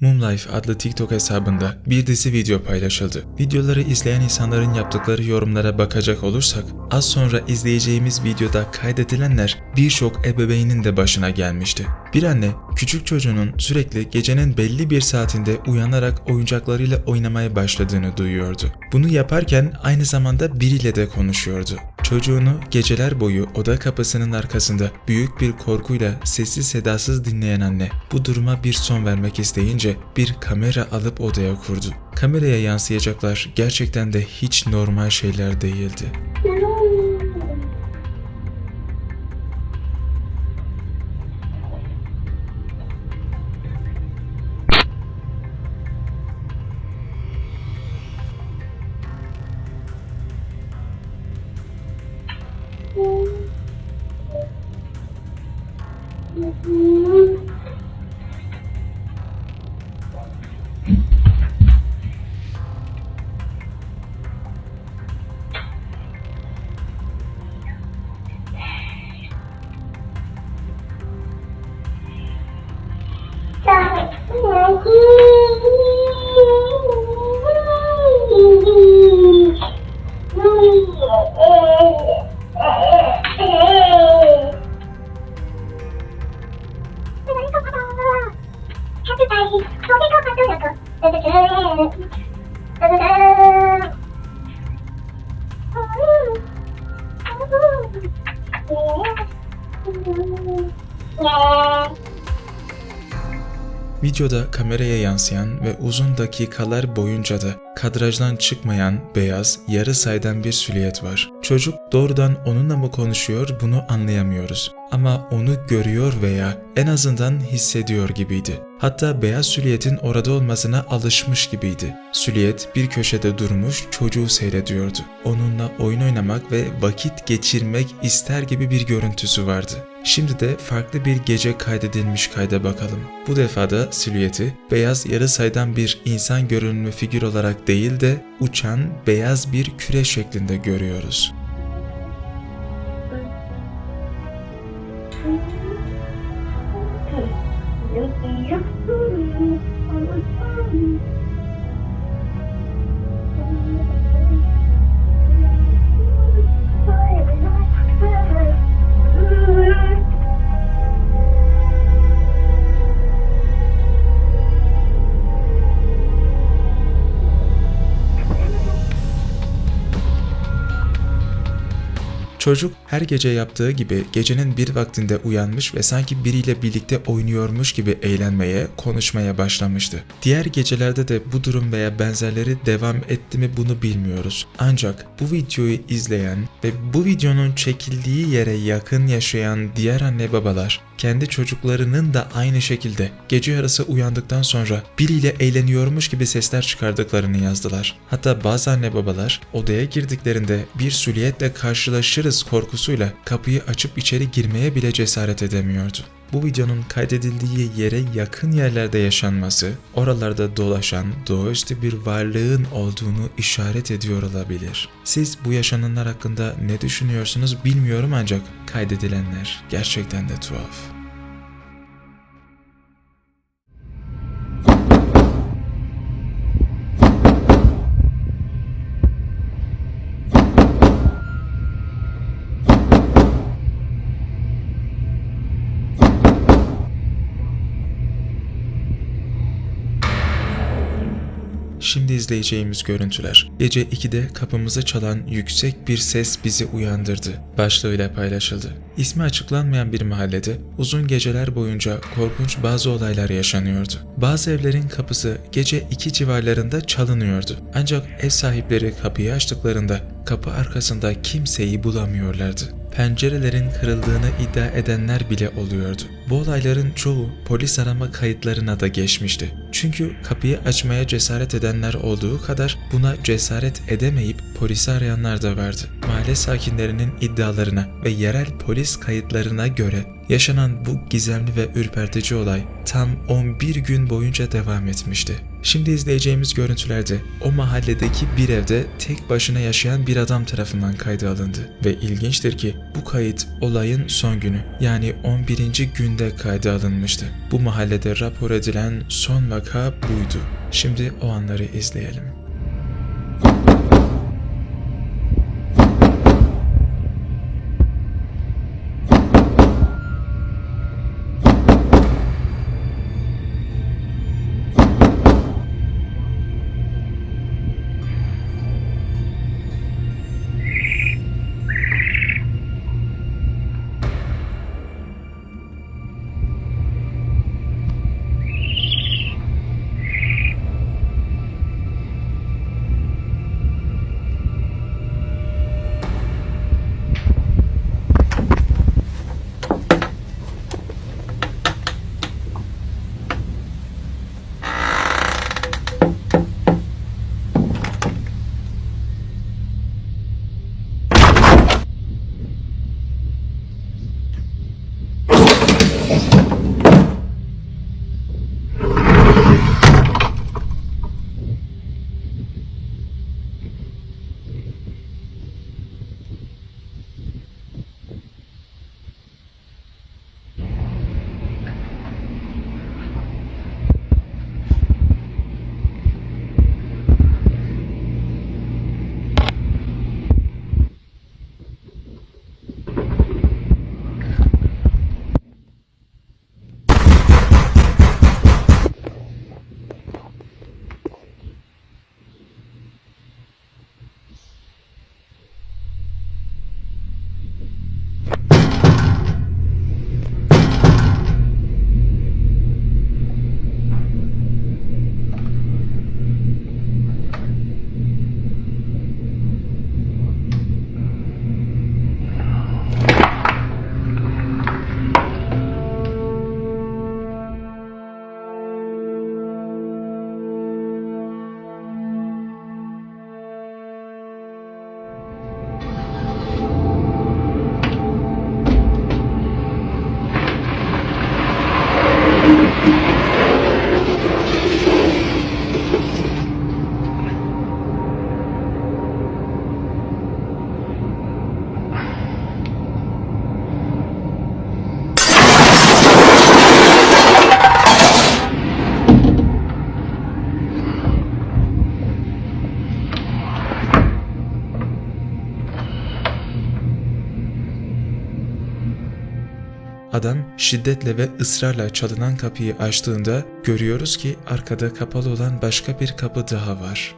Moonlife adlı TikTok hesabında bir dizi video paylaşıldı. Videoları izleyen insanların yaptıkları yorumlara bakacak olursak, az sonra izleyeceğimiz videoda kaydedilenler birçok ebeveynin de başına gelmişti. Bir anne, küçük çocuğunun sürekli gecenin belli bir saatinde uyanarak oyuncaklarıyla oynamaya başladığını duyuyordu. Bunu yaparken aynı zamanda biriyle de konuşuyordu. Çocuğunu geceler boyu oda kapısının arkasında büyük bir korkuyla sessiz sedasız dinleyen anne bu duruma bir son vermek isteyince bir kamera alıp odaya kurdu. Kameraya yansıyacaklar gerçekten de hiç normal şeyler değildi. Videoda kameraya yansıyan ve uzun dakikalar boyunca da kadrajdan çıkmayan beyaz, yarı saydam bir silüet var. Çocuk doğrudan onunla mı konuşuyor bunu anlayamıyoruz. Ama onu görüyor veya en azından hissediyor gibiydi. Hatta beyaz silüetin orada olmasına alışmış gibiydi. Silüet bir köşede durmuş çocuğu seyrediyordu. Onunla oyun oynamak ve vakit geçirmek ister gibi bir görüntüsü vardı. Şimdi de farklı bir gece kaydedilmiş kayda bakalım. Bu defa da silüeti beyaz yarı saydam bir insan görünümlü figür olarak değil de uçan beyaz bir küre şeklinde görüyoruz. Çocuk her gece yaptığı gibi gecenin bir vaktinde uyanmış ve sanki biriyle birlikte oynuyormuş gibi eğlenmeye, konuşmaya başlamıştı. Diğer gecelerde de bu durum veya benzerleri devam etti mi bunu bilmiyoruz. Ancak bu videoyu izleyen ve bu videonun çekildiği yere yakın yaşayan diğer anne babalar kendi çocuklarının da aynı şekilde gece yarısı uyandıktan sonra biriyle eğleniyormuş gibi sesler çıkardıklarını yazdılar. Hatta bazı anne babalar odaya girdiklerinde bir sülüyetle karşılaşırız korkusuyla kapıyı açıp içeri girmeye bile cesaret edemiyordu. Bu videonun kaydedildiği yere yakın yerlerde yaşanması, oralarda dolaşan doğaüstü bir varlığın olduğunu işaret ediyor olabilir. Siz bu yaşananlar hakkında ne düşünüyorsunuz bilmiyorum ancak kaydedilenler gerçekten de tuhaf. Şimdi izleyeceğimiz görüntüler. Gece 2'de kapımızı çalan yüksek bir ses bizi uyandırdı. Başlığıyla paylaşıldı. İsmi açıklanmayan bir mahallede uzun geceler boyunca korkunç bazı olaylar yaşanıyordu. Bazı evlerin kapısı gece 2 civarlarında çalınıyordu. Ancak ev sahipleri kapıyı açtıklarında kapı arkasında kimseyi bulamıyorlardı pencerelerin kırıldığını iddia edenler bile oluyordu. Bu olayların çoğu polis arama kayıtlarına da geçmişti. Çünkü kapıyı açmaya cesaret edenler olduğu kadar buna cesaret edemeyip polisi arayanlar da vardı. Mahalle sakinlerinin iddialarına ve yerel polis kayıtlarına göre Yaşanan bu gizemli ve ürpertici olay tam 11 gün boyunca devam etmişti. Şimdi izleyeceğimiz görüntülerde o mahalledeki bir evde tek başına yaşayan bir adam tarafından kayda alındı. Ve ilginçtir ki bu kayıt olayın son günü yani 11. günde kayda alınmıştı. Bu mahallede rapor edilen son vaka buydu. Şimdi o anları izleyelim. Adam şiddetle ve ısrarla çalınan kapıyı açtığında görüyoruz ki arkada kapalı olan başka bir kapı daha var.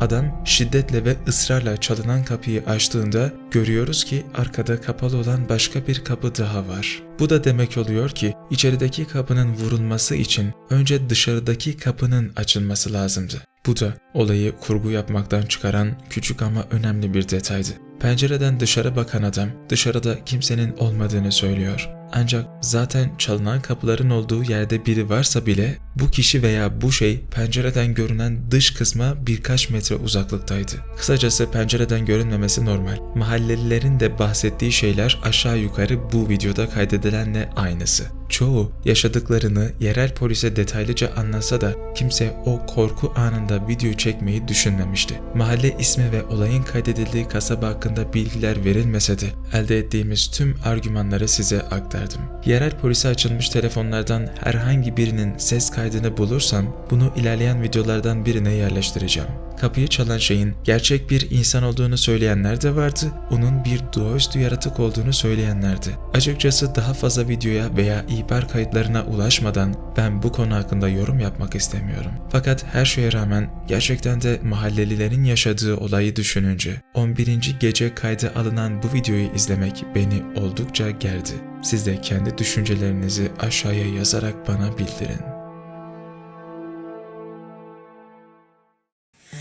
Adam şiddetle ve ısrarla çalınan kapıyı açtığında görüyoruz ki arkada kapalı olan başka bir kapı daha var. Bu da demek oluyor ki içerideki kapının vurulması için önce dışarıdaki kapının açılması lazımdı. Bu da olayı kurgu yapmaktan çıkaran küçük ama önemli bir detaydı. Pencereden dışarı bakan adam dışarıda kimsenin olmadığını söylüyor. Ancak zaten çalınan kapıların olduğu yerde biri varsa bile bu kişi veya bu şey pencereden görünen dış kısma birkaç metre uzaklıktaydı. Kısacası pencereden görünmemesi normal. Mahallelilerin de bahsettiği şeyler aşağı yukarı bu videoda kaydedilenle aynısı. Çoğu yaşadıklarını yerel polise detaylıca anlatsa da kimse o korku anında video çekmeyi düşünmemişti. Mahalle ismi ve olayın kaydedildiği kasaba hakkında bilgiler verilmese de elde ettiğimiz tüm argümanları size aktardım. Yerel polise açılmış telefonlardan herhangi birinin ses kaydını bulursam bunu ilerleyen videolardan birine yerleştireceğim. Kapıyı çalan şeyin gerçek bir insan olduğunu söyleyenler de vardı, onun bir doğaüstü yaratık olduğunu söyleyenlerdi. Açıkçası daha fazla videoya veya ihbar kayıtlarına ulaşmadan ben bu konu hakkında yorum yapmak istemiyorum. Fakat her şeye rağmen gerçekten de mahallelilerin yaşadığı olayı düşününce 11. gece kaydı alınan bu videoyu izlemek beni oldukça gerdi. Siz de kendi düşüncelerinizi aşağıya yazarak bana bildirin.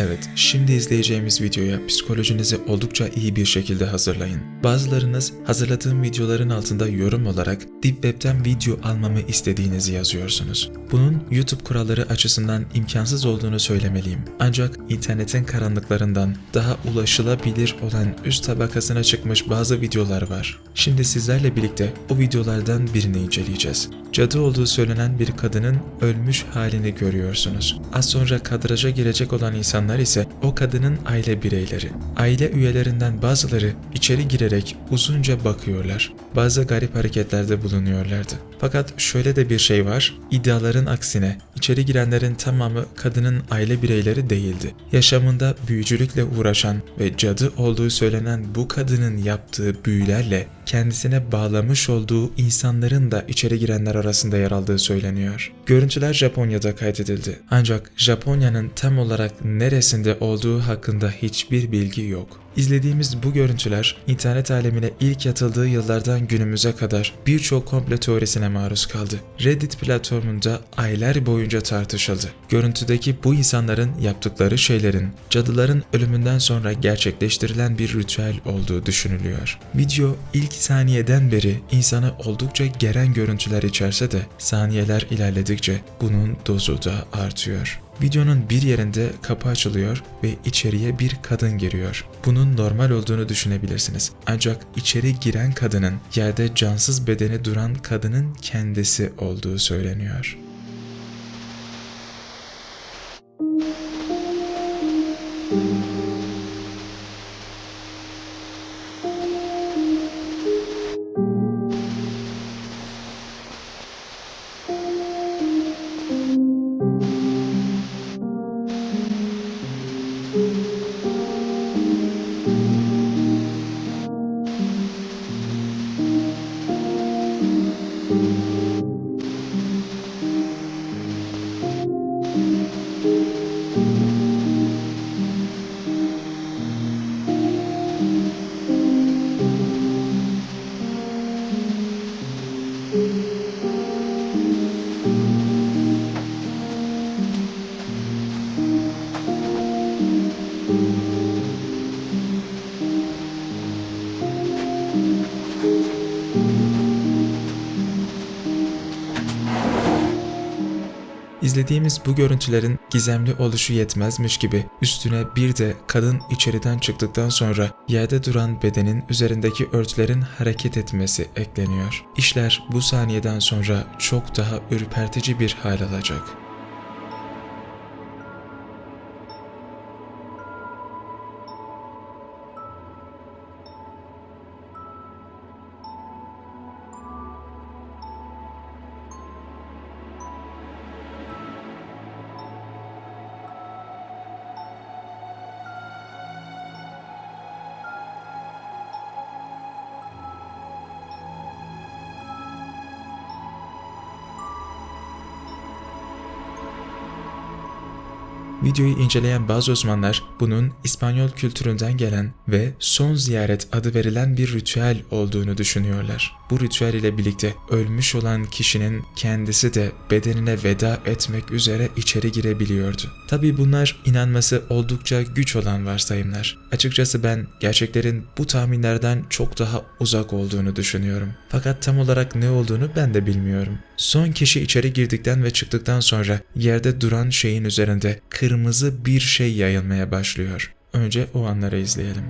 Evet, şimdi izleyeceğimiz videoya psikolojinizi oldukça iyi bir şekilde hazırlayın. Bazılarınız hazırladığım videoların altında yorum olarak Deep Web'den video almamı istediğinizi yazıyorsunuz. Bunun YouTube kuralları açısından imkansız olduğunu söylemeliyim. Ancak internetin karanlıklarından daha ulaşılabilir olan üst tabakasına çıkmış bazı videolar var. Şimdi sizlerle birlikte o videolardan birini inceleyeceğiz. Cadı olduğu söylenen bir kadının ölmüş halini görüyorsunuz. Az sonra kadraja girecek olan insanlar ise o kadının aile bireyleri. Aile üyelerinden bazıları içeri girerek uzunca bakıyorlar. Bazı garip hareketlerde bulunuyorlardı. Fakat şöyle de bir şey var, iddiaların aksine içeri girenlerin tamamı kadının aile bireyleri değildi. Yaşamında büyücülükle uğraşan ve cadı olduğu söylenen bu kadının yaptığı büyülerle kendisine bağlamış olduğu insanların da içeri girenler arasında yer aldığı söyleniyor. Görüntüler Japonya'da kaydedildi. Ancak Japonya'nın tam olarak neresinde olduğu hakkında hiçbir bilgi yok. İzlediğimiz bu görüntüler internet alemine ilk atıldığı yıllardan günümüze kadar birçok komplo teorisine maruz kaldı. Reddit platformunda aylar boyunca tartışıldı. Görüntüdeki bu insanların yaptıkları şeylerin cadıların ölümünden sonra gerçekleştirilen bir ritüel olduğu düşünülüyor. Video ilk saniyeden beri insanı oldukça geren görüntüler içerse de saniyeler ilerledikçe bunun dozu da artıyor. Videonun bir yerinde kapı açılıyor ve içeriye bir kadın giriyor. Bunun normal olduğunu düşünebilirsiniz. Ancak içeri giren kadının yerde cansız bedeni duran kadının kendisi olduğu söyleniyor. İzlediğimiz bu görüntülerin gizemli oluşu yetmezmiş gibi üstüne bir de kadın içeriden çıktıktan sonra yerde duran bedenin üzerindeki örtülerin hareket etmesi ekleniyor. İşler bu saniyeden sonra çok daha ürpertici bir hal alacak. Videoyu inceleyen bazı uzmanlar bunun İspanyol kültüründen gelen ve son ziyaret adı verilen bir ritüel olduğunu düşünüyorlar. Bu ritüel ile birlikte ölmüş olan kişinin kendisi de bedenine veda etmek üzere içeri girebiliyordu. Tabi bunlar inanması oldukça güç olan varsayımlar. Açıkçası ben gerçeklerin bu tahminlerden çok daha uzak olduğunu düşünüyorum. Fakat tam olarak ne olduğunu ben de bilmiyorum. Son kişi içeri girdikten ve çıktıktan sonra yerde duran şeyin üzerinde kırmızı bir şey yayılmaya başlıyor. Önce o anları izleyelim.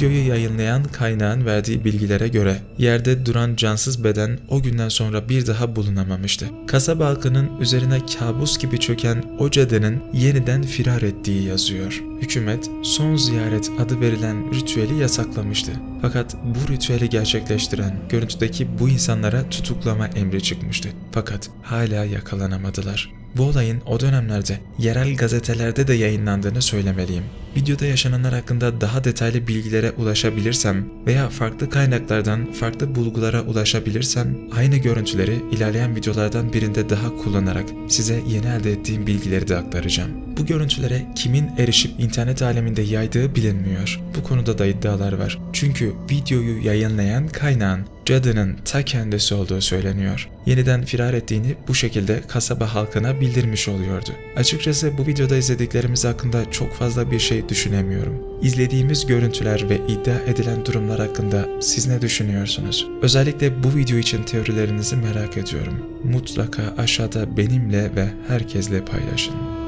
Videoyu yayınlayan kaynağın verdiği bilgilere göre yerde duran cansız beden o günden sonra bir daha bulunamamıştı. Kasaba halkının üzerine kabus gibi çöken o cadenin yeniden firar ettiği yazıyor. Hükümet son ziyaret adı verilen ritüeli yasaklamıştı. Fakat bu ritüeli gerçekleştiren görüntüdeki bu insanlara tutuklama emri çıkmıştı. Fakat hala yakalanamadılar. Bu olayın o dönemlerde yerel gazetelerde de yayınlandığını söylemeliyim. Videoda yaşananlar hakkında daha detaylı bilgilere ulaşabilirsem veya farklı kaynaklardan farklı bulgulara ulaşabilirsem aynı görüntüleri ilerleyen videolardan birinde daha kullanarak size yeni elde ettiğim bilgileri de aktaracağım. Bu görüntülere kimin erişip internet aleminde yaydığı bilinmiyor. Bu konuda da iddialar var. Çünkü videoyu yayınlayan kaynağın cadının ta kendisi olduğu söyleniyor. Yeniden firar ettiğini bu şekilde kasaba halkına bildirmiş oluyordu. Açıkçası bu videoda izlediklerimiz hakkında çok fazla bir şey düşünemiyorum. İzlediğimiz görüntüler ve iddia edilen durumlar hakkında siz ne düşünüyorsunuz? Özellikle bu video için teorilerinizi merak ediyorum. Mutlaka aşağıda benimle ve herkesle paylaşın.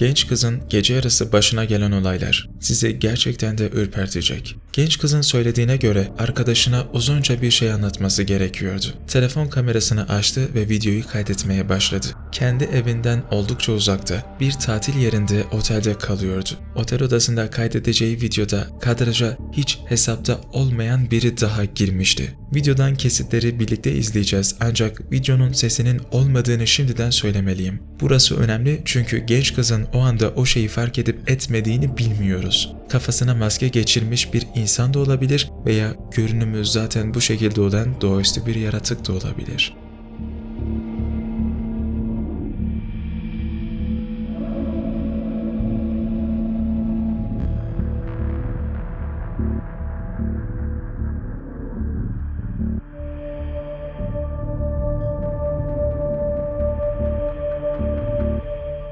Genç kızın gece yarısı başına gelen olaylar sizi gerçekten de ürpertecek. Genç kızın söylediğine göre arkadaşına uzunca bir şey anlatması gerekiyordu. Telefon kamerasını açtı ve videoyu kaydetmeye başladı. Kendi evinden oldukça uzakta bir tatil yerinde otelde kalıyordu. Otel odasında kaydedeceği videoda kadraja hiç hesapta olmayan biri daha girmişti. Videodan kesitleri birlikte izleyeceğiz ancak videonun sesinin olmadığını şimdiden söylemeliyim. Burası önemli çünkü genç kızın o anda o şeyi fark edip etmediğini bilmiyoruz. Kafasına maske geçirmiş bir insan da olabilir veya görünümü zaten bu şekilde olan doğaüstü bir yaratık da olabilir.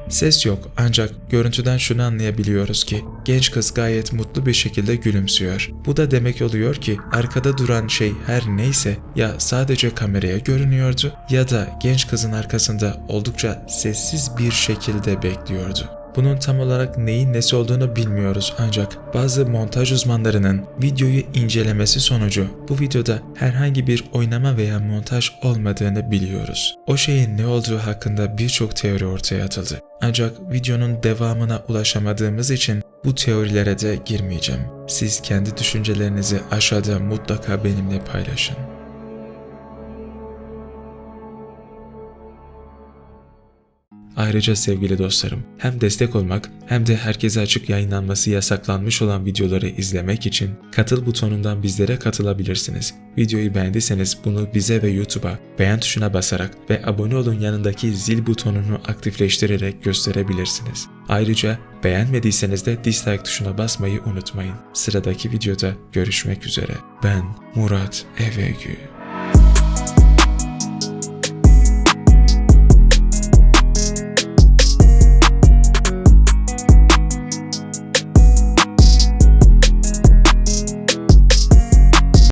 Ses yok ancak görüntüden şunu anlayabiliyoruz ki genç kız gayet mutlu bir şekilde gülümsüyor. Bu da demek oluyor ki arkada duran şey her neyse ya sadece kameraya görünüyordu ya da genç kızın arkasında oldukça sessiz bir şekilde bekliyordu. Bunun tam olarak neyin nesi olduğunu bilmiyoruz ancak bazı montaj uzmanlarının videoyu incelemesi sonucu bu videoda herhangi bir oynama veya montaj olmadığını biliyoruz. O şeyin ne olduğu hakkında birçok teori ortaya atıldı. Ancak videonun devamına ulaşamadığımız için bu teorilere de girmeyeceğim. Siz kendi düşüncelerinizi aşağıda mutlaka benimle paylaşın. Ayrıca sevgili dostlarım, hem destek olmak hem de herkese açık yayınlanması yasaklanmış olan videoları izlemek için katıl butonundan bizlere katılabilirsiniz. Videoyu beğendiyseniz bunu bize ve YouTube'a beğen tuşuna basarak ve abone olun yanındaki zil butonunu aktifleştirerek gösterebilirsiniz. Ayrıca beğenmediyseniz de dislike tuşuna basmayı unutmayın. Sıradaki videoda görüşmek üzere. Ben Murat Evegü.